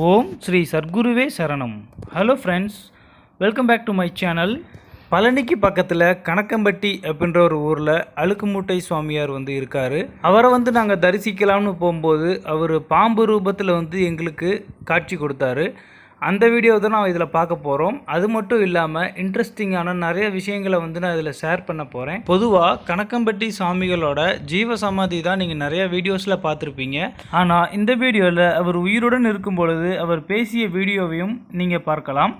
ஓம் ஸ்ரீ சர்க்குருவே சரணம். Hello friends welcome back to my channel பழனிக்கு பக்கத்தில் கணக்கம்பட்டி அப்படின்ற ஒரு ஊரில் அழுக்குமூட்டை சுவாமியார் வந்து இருக்கார். அவரை வந்து நாங்கள் தரிசிக்கலாம்னு போகும்போது அவர் பாம்பு ரூபத்தில் வந்து எங்களுக்கு காட்சி கொடுத்தாரு. அந்த வீடியோ தான் நான் இதில் பார்க்க போகிறோம் அது மட்டும் இல்லாமல் இன்ட்ரெஸ்டிங்கான நிறைய விஷயங்களை வந்து நான் இதில் ஷேர் பண்ண போகிறேன் பொதுவாக கணக்கம்பட்டி சாமிகளோட ஜீவ சமாதி தான் நீங்கள் நிறைய வீடியோஸில் பார்த்துருப்பீங்க. ஆனால் இந்த வீடியோவில் அவர் உயிருடன் இருக்கும் பொழுது அவர் பேசிய வீடியோவையும் நீங்கள் பார்க்கலாம்.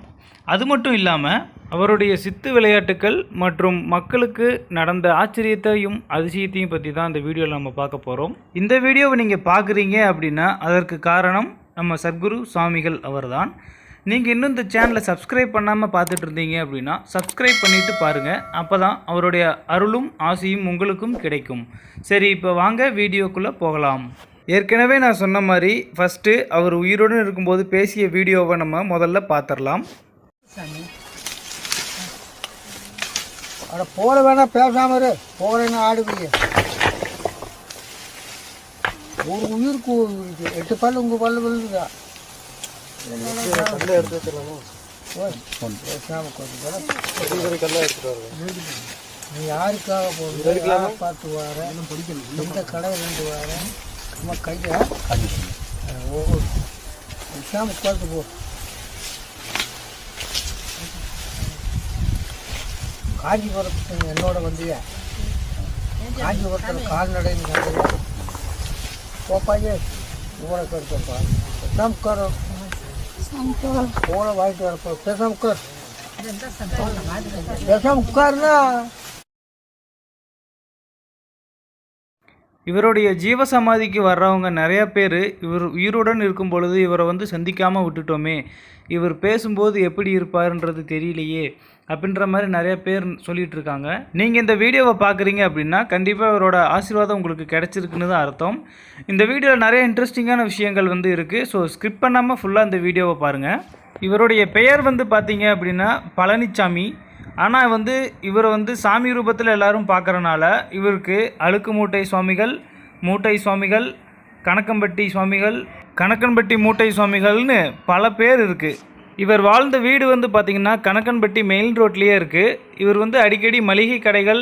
அது மட்டும் இல்லாமல் அவருடைய சித்து விளையாட்டுக்கள் மற்றும் மக்களுக்கு நடந்த ஆச்சரியத்தையும் அதிசயத்தையும் பற்றி தான் இந்த வீடியோவில் நம்ம பார்க்க போகிறோம் இந்த வீடியோவை நீங்கள் பார்க்குறீங்க அப்படின்னா அதற்கு காரணம் நம்ம சத்குரு சுவாமிகள் அவர்தான். நீங்கள் இன்னும் இந்த சேனலை சப்ஸ்கிரைப் பண்ணாமல் பார்த்துட்டு இருந்தீங்க அப்படின்னா சப்ஸ்கிரைப் பண்ணிவிட்டு பாருங்கள் அப்போ தான் அவருடைய அருளும் ஆசையும் உங்களுக்கும் கிடைக்கும். சரி இப்போ வாங்க வீடியோக்குள்ளே போகலாம். ஏற்கனவே நான் சொன்ன மாதிரி ஃபஸ்ட்டு அவர் உயிருடன் இருக்கும்போது பேசிய வீடியோவை நம்ம முதல்ல பார்த்துடலாம். அட போட வேணாம் பேசாம இரு. ஆடுவீங்க ஒரு உயிருக்கு ஒரு இருக்கு. எட்டு பல்லு உங்க பல்லு விழுதுதா நேரம். நீ யாருக்காக போகுது? பார்த்து வர? இந்த கடையில் இருந்து வர? நம்ம கையா ஓ பேசாம உட்காந்து போ. காஞ்சிபுரத்துக்கு என்னோட வந்தியா? காஞ்சிபுரத்தில் கால்நடைன்னு પોપાઈએ ઓળખ કરતો પ્રથમ કરો ઓળ વાઈટ કરતો પ્રથમ કર પ્રથમ કર ના இவருடைய ஜீவசமாதிக்கு வர்றவங்க நிறையா பேர் இவர் உயிருடன் இருக்கும் பொழுது இவரை வந்து சந்திக்காமல் விட்டுட்டோமே. இவர் பேசும்போது எப்படி இருப்பாருன்றது தெரியலையே அப்படின்ற மாதிரி நிறைய பேர் சொல்லிகிட்டு இருக்காங்க. நீங்கள் இந்த வீடியோவை பார்க்குறீங்க அப்படின்னா கண்டிப்பாக இவரோட ஆசீர்வாதம் உங்களுக்கு கிடச்சிருக்குன்னு தான் அர்த்தம். இந்த வீடியோவில் நிறைய இன்ட்ரெஸ்டிங்கான விஷயங்கள் வந்து இருக்குது ஸோ ஸ்கிப் பண்ணாமல் ஃபுல்லாக இந்த வீடியோவை பாருங்கள் இவருடைய பெயர் வந்து பார்த்தீங்க அப்படின்னா பழனிச்சாமி. ஆனால் வந்து இவரை வந்து சாமி ரூபத்தில் எல்லாரும் பார்க்குறனால இவருக்கு அழுக்கு மூட்டை சுவாமிகள் மூட்டை சுவாமிகள் கணக்கம்பட்டி சுவாமிகள் கணக்கன்பட்டி மூட்டை சுவாமிகள்னு பல பேர் இருக்குது இவர் வாழ்ந்த வீடு வந்து பார்த்திங்கன்னா கணக்கன்பட்டி மெயின் ரோட்லேயே இருக்குது இவர் வந்து அடிக்கடி மளிகை கடைகள்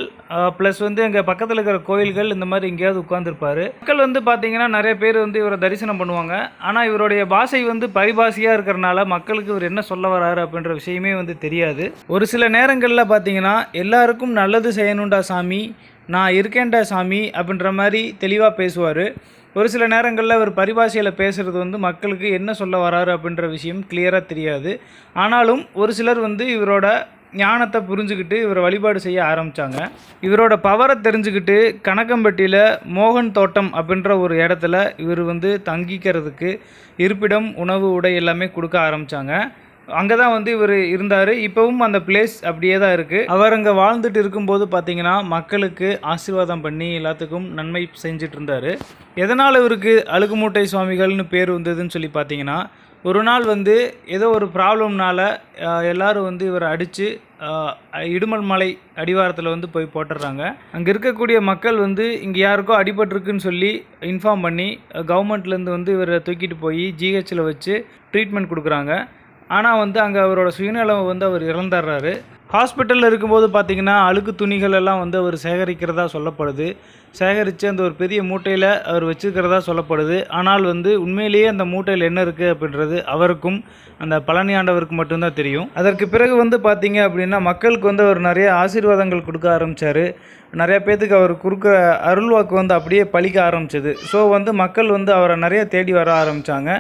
ப்ளஸ் வந்து எங்கள் பக்கத்தில் இருக்கிற கோயில்கள் இந்த மாதிரி எங்கேயாவது உட்காந்துருப்பார் மக்கள் வந்து பார்த்திங்கன்னா நிறைய பேர் வந்து இவரை தரிசனம் பண்ணுவாங்க. ஆனால் இவருடைய பாஷை வந்து பரிபாஷையாக இருக்கிறனால மக்களுக்கு இவர் என்ன சொல்ல வராரு அப்படின்ற விஷயமே வந்து தெரியாது. ஒரு சில நேரங்களில் பார்த்திங்கன்னா எல்லாருக்கும் நல்லது செய்யணுண்டா சாமி நான் இருக்கேன்டா சாமி அப்படின்ற மாதிரி தெளிவாக பேசுவார். ஒரு சில நேரங்களில் அவர் பரிபாஷையில் பேசுகிறது வந்து மக்களுக்கு என்ன சொல்ல வராரு அப்படின்ற விஷயம் கிளியராக தெரியாது. ஆனாலும் ஒரு சிலர் வந்து இவரோட ஞானத்தை புரிஞ்சுக்கிட்டு இவரை வழிபாடு செய்ய ஆரம்பித்தாங்க இவரோட பவரை தெரிஞ்சுக்கிட்டு கணக்கம்பட்டியில் மோகன் தோட்டம் அப்படின்ற ஒரு இடத்துல இவர் வந்து தங்கிக்கிறதுக்கு இருப்பிடம் உணவு உடை எல்லாமே கொடுக்க ஆரம்பித்தாங்க அங்கே தான் வந்து இவர் இருந்தார். இப்போவும் அந்த பிளேஸ் அப்படியே தான் இருக்குது அவர் அங்கே வாழ்ந்துட்டு இருக்கும்போது பார்த்தீங்கன்னா மக்களுக்கு ஆசீர்வாதம் பண்ணி எல்லாத்துக்கும் நன்மை செஞ்சுட்டு இருந்தார். எதனால் இவருக்கு அழுகுமூட்டை சுவாமிகள்னு பேர் வந்ததுன்னு சொல்லி பார்த்தீங்கன்னா ஒரு நாள் வந்து ஏதோ ஒரு ப்ராப்ளம்னால எல்லாரும் வந்து இவரை அடித்து இடுமல் மலை அடிவாரத்தில் வந்து போய் போட்டுடுறாங்க. அங்கே இருக்கக்கூடிய மக்கள் வந்து இங்கே யாருக்கோ அடிபட்டிருக்குன்னு சொல்லி இன்ஃபார்ம் பண்ணி கவர்மெண்ட்லேருந்து வந்து இவரை தூக்கிட்டு போய் ஜிஹெச்சில் வச்சு ட்ரீட்மெண்ட் கொடுக்குறாங்க. ஆனால் வந்து அங்கே அவரோட சுயநலம் வந்து அவர் இறந்துடுறாரு. ஹாஸ்பிட்டலில் இருக்கும்போது பார்த்தீங்கன்னா அழுக்கு துணிகள் எல்லாம் வந்து அவர் சேகரிக்கிறதா சொல்லப்படுது. சேகரித்து அந்த ஒரு பெரிய மூட்டையில் அவர் வச்சுருக்கிறதா சொல்லப்படுது. ஆனால் வந்து உண்மையிலேயே அந்த மூட்டையில் என்ன இருக்குது அப்படின்றது அவருக்கும் அந்த பழனி ஆண்டவருக்கு மட்டும்தான் தெரியும். அதற்கு பிறகு வந்து பார்த்தீங்க அப்படின்னா மக்களுக்கு வந்து அவர் நிறைய ஆசீர்வாதங்கள் கொடுக்க ஆரம்பித்தார் நிறைய பேர்த்துக்கு அவர் கொடுக்குற அருள்வாக்கு வந்து அப்படியே பழிக்க ஆரம்பிச்சது. ஸோ வந்து மக்கள் வந்து அவரை நிறைய தேடி வர ஆரம்பித்தாங்க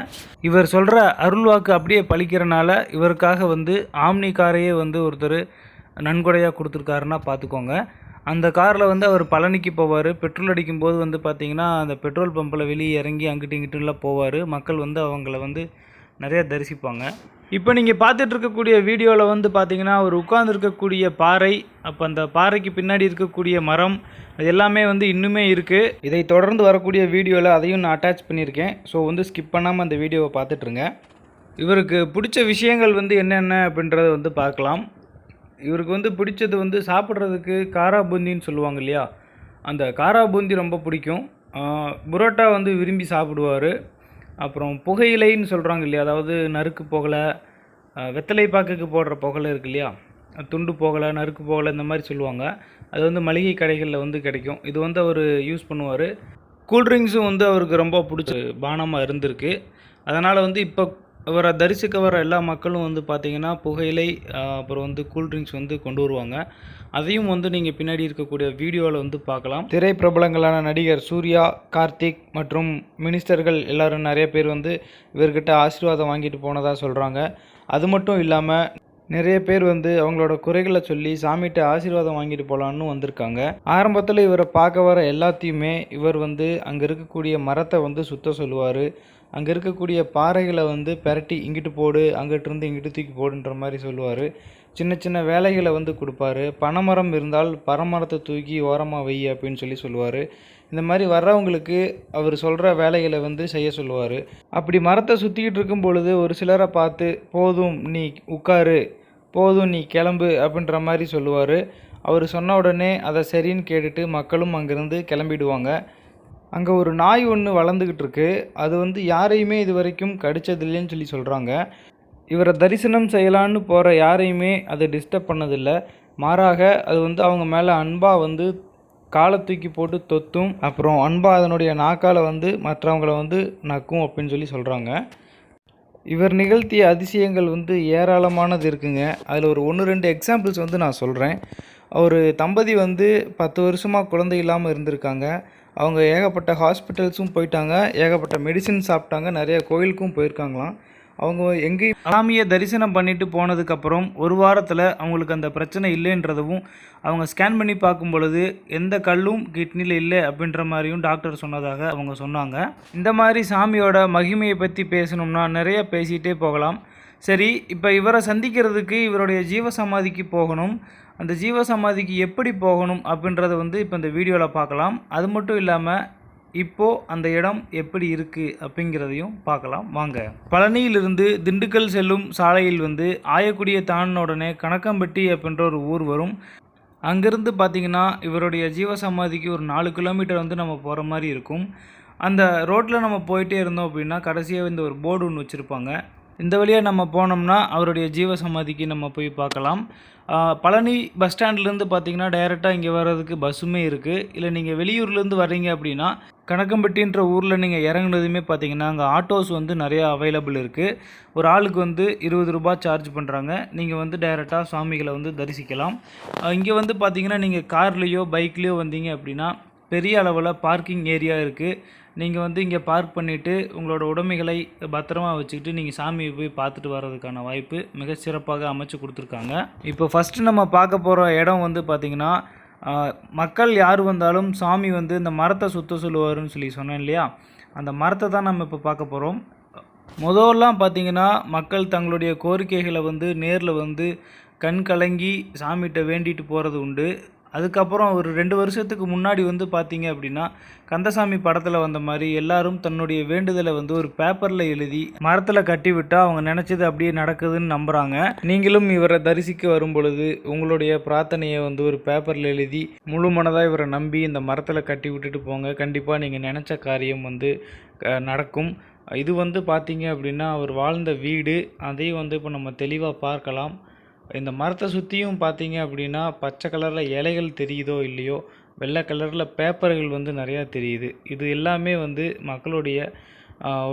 இவர் சொல்கிற அருள்வாக்கு அப்படியே பழிக்கிறனால இவருக்காக வந்து ஆம்னி காரையே வந்து ஒருத்தர் நன்கொடையாக கொடுத்துருக்காருன்னா பார்த்துக்கோங்க அந்த காரில் வந்து அவர் பழனிக்கு போவார். பெட்ரோல் அடிக்கும்போது வந்து பார்த்திங்கன்னா அந்த பெட்ரோல் பம்பில் வெளியே இறங்கி அங்கிட்டு இங்கிட்டுலாம் போவார். மக்கள் வந்து அவங்கள வந்து நிறைய தரிசிப்பாங்க. இப்போ நீங்கள் பார்த்துட்டு இருக்கக்கூடிய வீடியோவில் வந்து பார்த்தீங்கன்னா அவர் உட்கார்ந்துருக்கக்கூடிய பாறை அப்போ அந்த பாறைக்கு பின்னாடி இருக்கக்கூடிய மரம் அது எல்லாமே வந்து இன்னுமே இருக்குது இதை தொடர்ந்து வரக்கூடிய வீடியோவில் அதையும் நான் அட்டாச் பண்ணியிருக்கேன். ஸோ வந்து ஸ்கிப் பண்ணாமல் அந்த வீடியோவை பார்த்துட்ருங்க இவருக்கு பிடிச்ச விஷயங்கள் வந்து என்னென்ன அப்படின்றத வந்து பார்க்கலாம். இவருக்கு வந்து பிடிச்சது வந்து சாப்பிட்றதுக்கு காரா பூந்தின்னு சொல்லுவாங்க இல்லையா? அந்த காரா பூந்தி ரொம்ப பிடிக்கும். புரோட்டா வந்து விரும்பி சாப்பிடுவார். அப்புறம் புகையிலைன்னு சொல்கிறாங்க இல்லையா? அதாவது நறுக்கு புகலை வெத்தலை பாக்குக்கு போடுற புகலை இருக்கு இல்லையா? துண்டு புகலை நறுக்கு புகலை இந்த மாதிரி சொல்லுவாங்க. அது வந்து மளிகை கடைகளில் வந்து கிடைக்கும். இது வந்து அவர் யூஸ் பண்ணுவார். கூல்ட்ரிங்க்ஸும் வந்து அவருக்கு ரொம்ப பிடிச்ச பானமாக இருந்திருக்கு. அதனால் வந்து இப்போ இவரை தரிசிக்க வர எல்லா மக்களும் வந்து பார்த்திங்கன்னா புகையிலை அப்புறம் வந்து கூல்ட்ரிங்க்ஸ் வந்து கொண்டு வருவாங்க. அதையும் வந்து நீங்கள் பின்னாடி இருக்கக்கூடிய வீடியோவில் வந்து பார்க்கலாம். திரைப்பிரபலங்களான நடிகர் சூர்யா கார்த்திக் மற்றும் மினிஸ்டர்கள் எல்லாரும் நிறைய பேர் வந்து இவர்கிட்ட ஆசீர்வாதம் வாங்கிட்டு போனதாக சொல்கிறாங்க அது மட்டும் இல்லாமல் நிறைய பேர் வந்து அவங்களோட குறைகளை சொல்லி சாமிகிட்ட ஆசீர்வாதம் வாங்கிட்டு போகலான்னு வந்திருக்காங்க. ஆரம்பத்தில் இவரை பார்க்க வர எல்லாத்தையுமே இவர் வந்து அங்கே இருக்கக்கூடிய மரத்தை வந்து சுத்த சொல்லுவார். அங்கே இருக்கக்கூடிய பாறைகளை வந்து பெரட்டி இங்கிட்டு போடு அங்கிட்டிருந்து இங்கிட்டு தூக்கி போடுன்ற மாதிரி சொல்லுவார். சின்ன சின்ன வேலைகளை வந்து கொடுப்பாரு. பனைமரம் இருந்தால் பரமரத்தை தூக்கி ஓரமாக வை அப்படின்னு சொல்லி சொல்லுவார். இந்த மாதிரி வர்றவங்களுக்கு அவர் சொல்கிற வேலைகளை வந்து செய்ய சொல்லுவார். அப்படி மரத்தை சுற்றிக்கிட்டு இருக்கும் பொழுது ஒரு சிலரை பார்த்து போதும் நீ உட்காரு. போதும் நீ கிளம்பு. அப்படின்ற மாதிரி சொல்லுவார். அவர் சொன்ன உடனே அதை சரின்னு கேட்டுட்டு மக்களும் அங்கேருந்து கிளம்பிடுவாங்க. அங்கே ஒரு நாய் ஒன்று வளர்ந்துக்கிட்டு இருக்கு. அது வந்து யாரையுமே இது வரைக்கும் கடிச்சதில்லைன்னு சொல்லி சொல்கிறாங்க இவரை தரிசனம் செய்யலான்னு போகிற யாரையுமே அது டிஸ்டர்ப் பண்ணதில்லை. மாறாக அது வந்து அவங்க மேலே அன்பாக வந்து காலை தூக்கி போட்டு தொத்தும் அப்புறம் அன்பாக அதனுடைய நாக்கால் வந்து மற்றவங்கள வந்து நக்கும் அப்படின்னு சொல்லி சொல்கிறாங்க இவர் நிகழ்த்திய அதிசயங்கள் வந்து ஏராளமானது இருக்குங்க. அதில் ஒரு ஒன்று ரெண்டு எக்ஸாம்பிள்ஸ் வந்து நான் சொல்கிறேன் ஒரு தம்பதி வந்து பத்து வருஷமாக குழந்தை இல்லாமல் இருந்திருக்காங்க. அவங்க ஏகப்பட்ட ஹாஸ்பிட்டல்ஸும் போயிட்டாங்க. ஏகப்பட்ட மெடிசின் சாப்பிட்டாங்க. நிறைய கோயிலுக்கும் போயிருக்காங்களாம். அவங்க எங்கேயும் சாமியை தரிசனம் பண்ணிட்டு போனதுக்கப்புறம் ஒரு வாரத்தில் அவங்களுக்கு அந்த பிரச்சனை இல்லைன்றதும் அவங்க ஸ்கேன் பண்ணி பார்க்கும் பொழுது எந்த கல்லும் கிட்னியில் இல்லை அப்படின்ற மாதிரியும் டாக்டர் சொன்னதாக அவங்க சொன்னாங்க. இந்த மாதிரி சாமியோட மகிமையை பற்றி பேசணும்னா நிறைய பேசிகிட்டே போகலாம். சரி இப்போ இவரை சந்திக்கிறதுக்கு இவருடைய ஜீவசமாதிக்கு போகணும். அந்த ஜீவசமாதிக்கு எப்படி போகணும் அப்படின்றத வந்து இப்போ இந்த வீடியோவில் பார்க்கலாம். அது மட்டும் இல்லாமல் இப்போது அந்த இடம் எப்படி இருக்குது அப்படிங்கிறதையும் பார்க்கலாம். வாங்க. பழனியிலிருந்து திண்டுக்கல் செல்லும் சாலையில் வந்து ஆயக்குடியை தாண்டின உடனே கணக்கம்பட்டி அப்படின்ற ஒரு ஊர் வரும். அங்கேருந்து பார்த்தீங்கன்னா இவருடைய ஜீவசமாதிக்கு ஒரு நாலு கிலோமீட்டர் வந்து நம்ம போகிற மாதிரி இருக்கும். அந்த ரோட்டில் நம்ம போயிட்டே இருந்தோம் அப்படின்னா கடைசியாக இந்த ஒரு போர்டு ஒன்று வச்சுருப்பாங்க. இந்த வழியாக நம்ம போனோம்னா அவருடைய ஜீவசமாதிக்கு நம்ம போய் பார்க்கலாம். பழனி பஸ் ஸ்டாண்ட்லேருந்து பார்த்தீங்கன்னா டைரெக்டாக இங்கே வர்றதுக்கு பஸ்ஸுமே இருக்குது இல்லை நீங்கள் வெளியூர்லேருந்து வர்றீங்க அப்படின்னா கணக்கம்பட்டின்ற ஊரில் நீங்கள் இறங்குனதுமே பார்த்தீங்கன்னா அங்கே ஆட்டோஸ் வந்து நிறையா அவைலபிள் இருக்குது ஒரு ஆளுக்கு வந்து இருபது ரூபா சார்ஜ் பண்ணுறாங்க நீங்கள் வந்து டைரெக்டாக சுவாமிகளை வந்து தரிசிக்கலாம். இங்கே வந்து பார்த்தீங்கன்னா நீங்கள் கார்லேயோ பைக்லேயோ வந்தீங்க அப்படின்னா பெரிய அளவில் பார்க்கிங் ஏரியா இருக்குது நீங்கள் வந்து இங்கே பார்க் பண்ணிவிட்டு உங்களோட உடைமைகளை பத்திரமா வச்சுக்கிட்டு நீங்கள் சாமியை போய் பார்த்துட்டு வர்றதுக்கான வாய்ப்பு மிக சிறப்பாக அமைச்சு கொடுத்துருக்காங்க. இப்போ ஃபஸ்ட்டு நம்ம பார்க்க போகிற இடம் வந்து பார்த்திங்கன்னா மக்கள் யார் வந்தாலும் சாமி வந்து இந்த மரத்தை சுத்த சொல்லுவாருன்னு சொல்லி சொன்னேன் இல்லையா? அந்த மரத்தை தான் நம்ம இப்போ பார்க்க போகிறோம் முதல்லாம் பார்த்திங்கன்னா மக்கள் தங்களுடைய கோரிக்கைகளை வந்து நேரில் வந்து கண் கலங்கி சாமிகிட்ட வேண்டிட்டு போகிறது உண்டு. அதுக்கப்புறம் ஒரு ரெண்டு வருஷத்துக்கு முன்னாடி வந்து பார்த்தீங்க அப்படின்னா கந்தசாமி படத்தில் வந்த மாதிரி எல்லாரும் தன்னுடைய வேண்டுதலை வந்து ஒரு பேப்பரில் எழுதி மரத்தில் கட்டி விட்டால் அவங்க நினச்சது அப்படியே நடக்குதுன்னு நம்புகிறாங்க நீங்களும் இவரை தரிசிக்க வரும் பொழுது உங்களுடைய பிரார்த்தனையை வந்து ஒரு பேப்பரில் எழுதி முழு மனதாக இவரை நம்பி இந்த மரத்தில் கட்டி விட்டுட்டு போங்க. கண்டிப்பாக நீங்கள் நினச்ச காரியம் வந்து நடக்கும். இது வந்து பார்த்தீங்க அப்படின்னா அவர் வாழ்ந்த வீடு. அதையும் வந்து இப்போ நம்ம தெளிவாக பார்க்கலாம். இந்த மரத்தை சுற்றியும் பார்த்தீங்க அப்படின்னா பச்சை கலரில் இலைகள் தெரியுதோ இல்லையோ வெள்ளை கலரில் பேப்பர்கள் வந்து நிறையா தெரியுது. இது எல்லாமே வந்து மக்களுடைய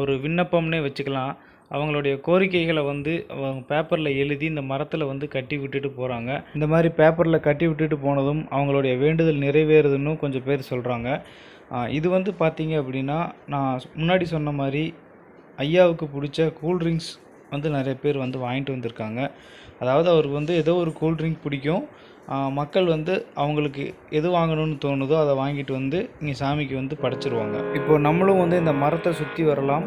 ஒரு விண்ணப்பம்னே வச்சுக்கலாம். அவங்களுடைய கோரிக்கைகளை வந்து அவங்க பேப்பரில் எழுதி இந்த மரத்தில் வந்து கட்டி விட்டுட்டு போகிறாங்க இந்த மாதிரி பேப்பரில் கட்டி விட்டுட்டு போனதும் அவங்களுடைய வேண்டுதல் நிறைவேறுதுன்னு கொஞ்சம் பேர் சொல்கிறாங்க இது வந்து பார்த்தீங்க அப்படின்னா நான் முன்னாடி சொன்ன மாதிரி ஐயாவுக்கு பிடிச்ச கூல்ட்ரிங்க்ஸ் வந்து நிறைய பேர் வந்து வாங்கிட்டு வந்திருக்காங்க. அதாவது அவருக்கு வந்து ஏதோ ஒரு கூல் ட்ரிங்க் பிடிக்கும். மக்கள் வந்து அவங்களுக்கு எது வாங்கணும்னு தோணுதோ அதை வாங்கிட்டு வந்து இங்கே சாமிக்கு வந்து படைச்சிருவாங்க. இப்போ நம்மளும் வந்து இந்த மரத்தை சுற்றி வரலாம்.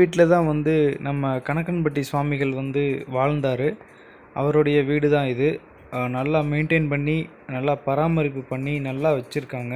வீட்டில் தான் வந்து நம்ம கணக்கன்பட்டி சுவாமிகள் வந்து வாழ்ந்தார். அவருடைய வீடு தான் இது நல்லா மெயின்டைன் பண்ணி நல்லா பராமரிப்பு பண்ணி நல்லா வச்சுருக்காங்க.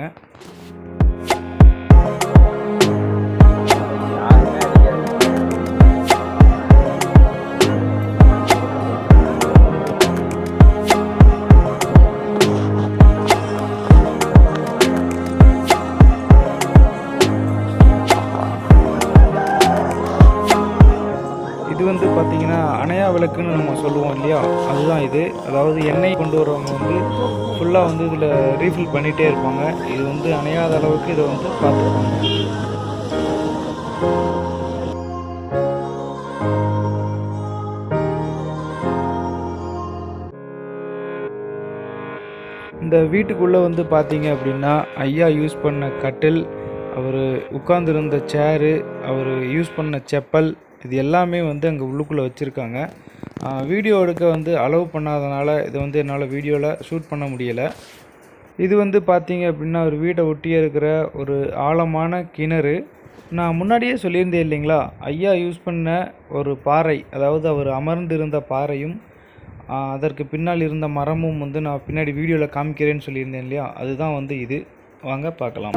சொல்லுவோம் இல்லையா? அதுதான் இது. அதாவது எண்ணெய் கொண்டு வரவங்க வந்து ஃபுல்லாக வந்து இதில் ரீஃபில் பண்ணிகிட்டே இருப்பாங்க. இது வந்து அணையாத அளவுக்கு இதை வந்து பார்த்துருப்பாங்க இந்த வீட்டுக்குள்ளே வந்து பார்த்தீங்க அப்படின்னா ஐயா யூஸ் பண்ண கட்டில் அவர் உட்கார்ந்திருந்த சேரு அவர் யூஸ் பண்ண செப்பல் இது எல்லாமே வந்து அங்கே உள்ளுக்குள்ளே வச்சுருக்காங்க. வீடியோ எடுக்க வந்து அலோவ் பண்ணாதனால இதை வந்து என்னால் வீடியோவில் ஷூட் பண்ண முடியலை. இது வந்து பார்த்தீங்க அப்படின்னா ஒரு வீட்டை ஒட்டியே இருக்கிற ஒரு ஆழமான கிணறு. நான் முன்னாடியே சொல்லியிருந்தேன் இல்லைங்களா? ஐயா யூஸ் பண்ண ஒரு பாறை அதாவது அவர் அமர்ந்திருந்த பாறையும் அதற்கு பின்னால் இருந்த மரமும் வந்து நான் பின்னாடி வீடியோவில் காமிக்கிறேன்னு சொல்லியிருந்தேன் இல்லையா? அதுதான் வந்து இது. வாங்க பார்க்கலாம்.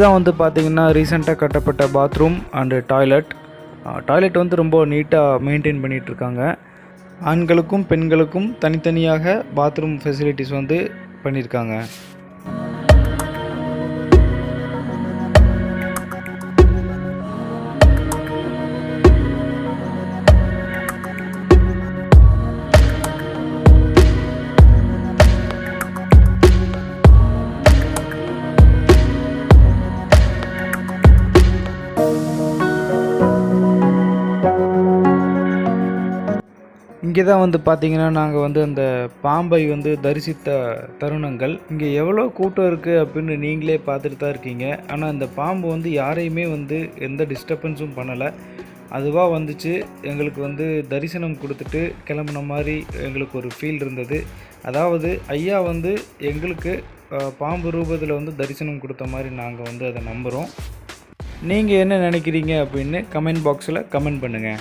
இதுதான் வந்து பார்த்திங்கன்னா ரீசெண்டாக கட்டப்பட்ட பாத்ரூம் அண்டு டாய்லெட் டாய்லெட் வந்து ரொம்ப நீட்டாக மெயின்டைன் பண்ணிகிட்டு இருக்காங்க ஆண்களுக்கும் பெண்களுக்கும் தனித்தனியாக பாத்ரூம் ஃபெசிலிட்டிஸ் வந்து பண்ணியிருக்காங்க இங்கே தான் வந்து பார்த்தீங்கன்னா நாங்கள் வந்து அந்த பாம்பை வந்து தரிசித்த தருணங்கள். இங்கே எவ்வளோ கூட்டம் இருக்குது அப்படின்னு நீங்களே பார்த்துட்டு தான் இருக்கீங்க. ஆனால் இந்த பாம்பு வந்து யாரையுமே வந்து எந்த டிஸ்டர்பன்ஸும் பண்ணலை. அதுவாக வந்துச்சு. எங்களுக்கு வந்து தரிசனம் கொடுத்துட்டு கிளம்புன மாதிரி எங்களுக்கு ஒரு ஃபீல் இருந்தது. அதாவது ஐயா வந்து எங்களுக்கு பாம்பு ரூபத்தில் வந்து தரிசனம் கொடுத்த மாதிரி நாங்கள் வந்து அதை நம்புகிறோம் நீங்கள் என்ன நினைக்கிறீங்க அப்படின்னு கமெண்ட் பாக்ஸில் கமெண்ட் பண்ணுங்கள்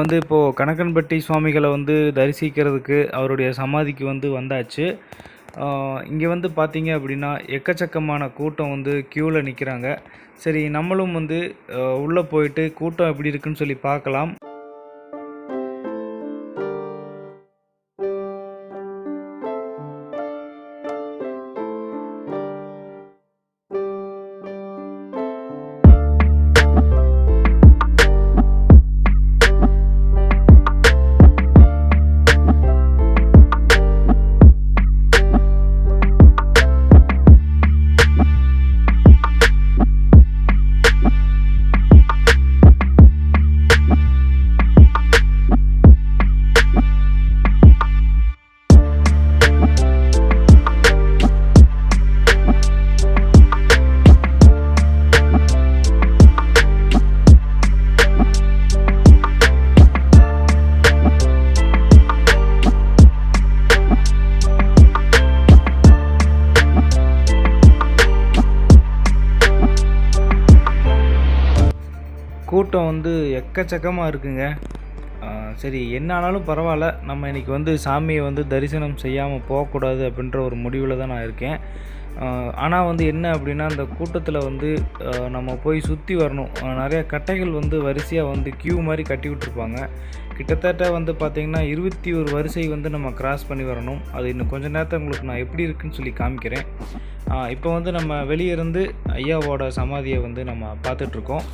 வந்து இப்போது கணக்கன்பட்டி சுவாமிகளை வந்து தரிசிக்கிறதுக்கு அவருடைய சமாதிக்கு வந்து வந்தாச்சு. இங்கே வந்து பார்த்தீங்க அப்படின்னா எக்கச்சக்கமான கூட்டம் வந்து க்யூவில் நிற்கிறாங்க சரி நம்மளும் வந்து உள்ளே போயிட்டு கூட்டம் எப்படி இருக்குன்னு சொல்லி பார்க்கலாம். எக்கச்சக்கமாக இருக்குங்க. சரி என்ன ஆனாலும் பரவாயில்ல. நம்ம இன்றைக்கி வந்து சாமியை வந்து தரிசனம் செய்யாமல் போகக்கூடாது அப்படின்ற ஒரு முடிவில் தான் நான் இருக்கேன். ஆனால் வந்து என்ன அப்படின்னா அந்த கூட்டத்தில் வந்து நம்ம போய் சுற்றி வரணும். நிறைய கட்டைகள் வந்து வரிசையாக வந்து கியூ மாதிரி கட்டி விட்ருப்பாங்க கிட்டத்தட்ட வந்து பார்த்திங்கன்னா இருபத்தி ஒரு வரிசை வந்து நம்ம கிராஸ் பண்ணி வரணும். அது இன்னும் கொஞ்சம் நேரத்தில் உங்களுக்கு நான் எப்படி இருக்குன்னு சொல்லி காமிக்கிறேன். இப்போ வந்து நம்ம வெளியே இருந்து ஐயாவோட சமாதியை வந்து நம்ம பார்த்துட்ருக்கோம்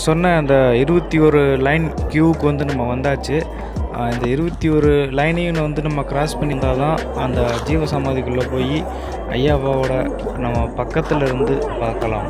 நான் சொன்ன அந்த இருபத்தி ஒரு லைன் கியூவுக்கு வந்து நம்ம வந்தாச்சு. இந்த இருபத்தி ஒரு லைனையும் வந்து நம்ம கிராஸ் பண்ணியிருந்தால் தான் அந்த ஜீவ சமாதிக்குள்ளே போய் ஐயாவோட நம்ம பக்கத்தில் இருந்து பார்க்கலாம்.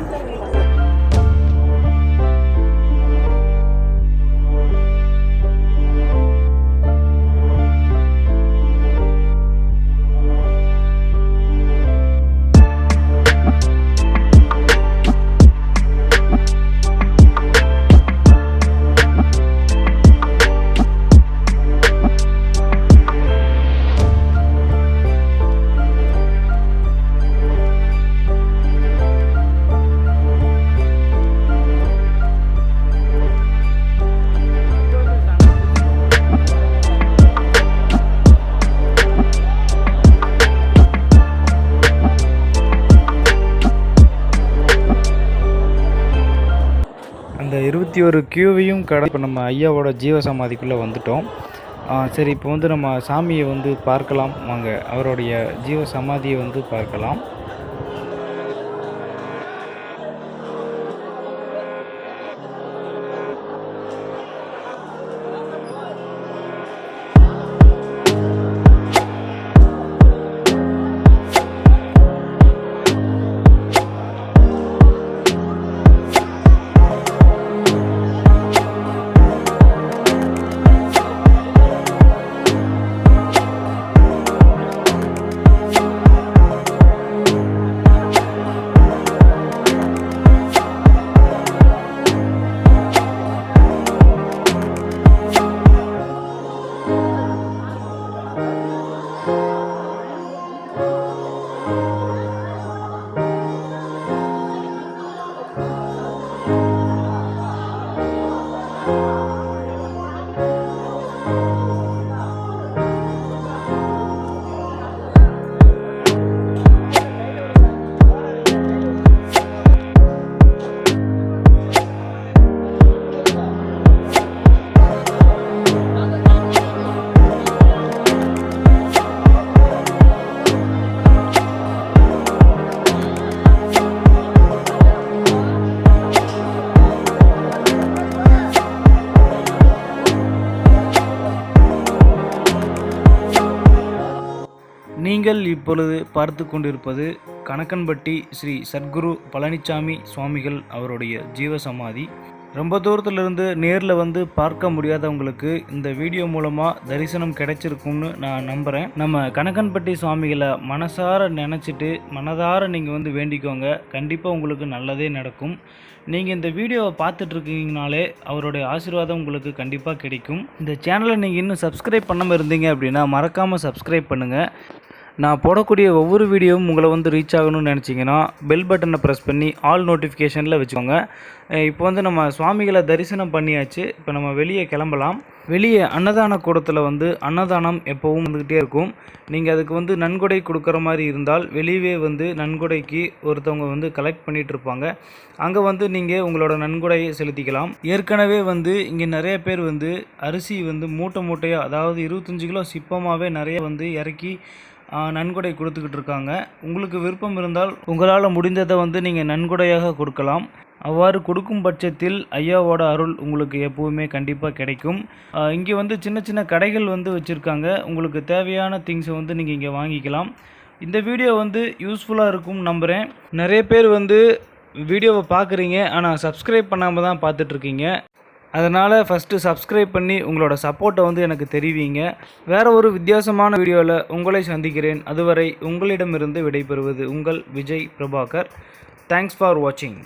இருபத்தி ஒரு கியூவையும் கடை இப்போ நம்ம ஐயாவோட ஜீவ சமாதிக்குள்ளே வந்துட்டோம் சரி இப்போ வந்து நம்ம சாமியை வந்து பார்க்கலாம். வாங்க அவருடைய ஜீவ சமாதியை வந்து பார்க்கலாம். இப்பொழுது பார்த்து கொண்டிருப்பது கணக்கன்பட்டி ஸ்ரீ சத்குரு பழனிசாமி சுவாமிகள் அவருடைய ஜீவசமாதி. ரொம்ப தூரத்துலேருந்து நேரில் வந்து பார்க்க முடியாதவங்களுக்கு இந்த வீடியோ மூலமாக தரிசனம் கிடைச்சிருக்கும்னு நான் நம்புகிறேன் நம்ம கணக்கன்பட்டி சுவாமிகளை மனசார நினச்சிட்டு மனதார நீங்கள் வந்து வேண்டிக்கோங்க. கண்டிப்பாக உங்களுக்கு நல்லதே நடக்கும். நீங்கள் இந்த வீடியோவை பார்த்துட்ருக்கீங்கனாலே அவருடைய ஆசீர்வாதம் உங்களுக்கு கண்டிப்பாக கிடைக்கும். இந்த சேனலை நீங்கள் இன்னும் சப்ஸ்கிரைப் பண்ணாமல் இருந்தீங்க அப்படின்னா மறக்காமல் சப்ஸ்கிரைப் பண்ணுங்கள் நான் போடக்கூடிய ஒவ்வொரு வீடியோவும் உங்களை வந்து ரீச் ஆகணும்னு நினச்சிங்கன்னா பெல் பட்டனை ப்ரெஸ் பண்ணி ஆல் நோட்டிஃபிகேஷனில் வச்சுக்கோங்க. இப்போ வந்து நம்ம சுவாமிகளை தரிசனம் பண்ணியாச்சு. இப்போ நம்ம வெளியே கிளம்பலாம். வெளியே அன்னதான கூடத்தில் வந்து அன்னதானம் எப்போவும் வந்துக்கிட்டே இருக்கும். நீங்கள் அதுக்கு வந்து நன்கொடை கொடுக்குற மாதிரி இருந்தால் வெளியவே வந்து நன்கொடைக்கு ஒருத்தவங்க வந்து கலெக்ட் பண்ணிகிட்டு இருப்பாங்க. அங்கே வந்து நீங்கள் உங்களோட நன்கொடையை செலுத்திக்கலாம். ஏற்கனவே வந்து இங்கே நிறைய பேர் வந்து அரிசி வந்து மூட்டை மூட்டையாக அதாவது இருபத்தஞ்சி கிலோ சிப்பமாகவே நிறைய வந்து இறக்கி நன்கொடை கொடுத்துக்கிட்டு இருக்காங்க உங்களுக்கு விருப்பம் இருந்தால் உங்களால் முடிந்ததை வந்து நீங்கள் நன்கொடையாக கொடுக்கலாம். அவ்வாறு கொடுக்கும் பட்சத்தில் ஐயாவோட அருள் உங்களுக்கு எப்போவுமே கண்டிப்பாக கிடைக்கும். இங்கே வந்து சின்ன சின்ன கடைகள் வந்து வச்சுருக்காங்க. உங்களுக்கு தேவையான திங்ஸை வந்து நீங்கள் இங்கே வாங்கிக்கலாம். இந்த வீடியோ வந்து யூஸ்ஃபுல்லாக இருக்கும் நம்புகிறேன் நிறைய பேர் வந்து வீடியோவை பார்க்குறீங்க. ஆனால் சப்ஸ்கிரைப் பண்ணாமல் தான் பார்த்துட்ருக்கீங்க அதனால் ஃபஸ்ட்டு சப்ஸ்கிரைப் பண்ணி உங்களோட சப்போர்ட்டை வந்து எனக்கு தெரிவிங்க. வேறு ஒரு வித்தியாசமான வீடியோவில் உங்களை சந்திக்கிறேன். அதுவரை உங்களிடமிருந்து விடைபெறுவது உங்கள் விஜய் பிரபாகர். தேங்க்ஸ் ஃபார் வாட்சிங்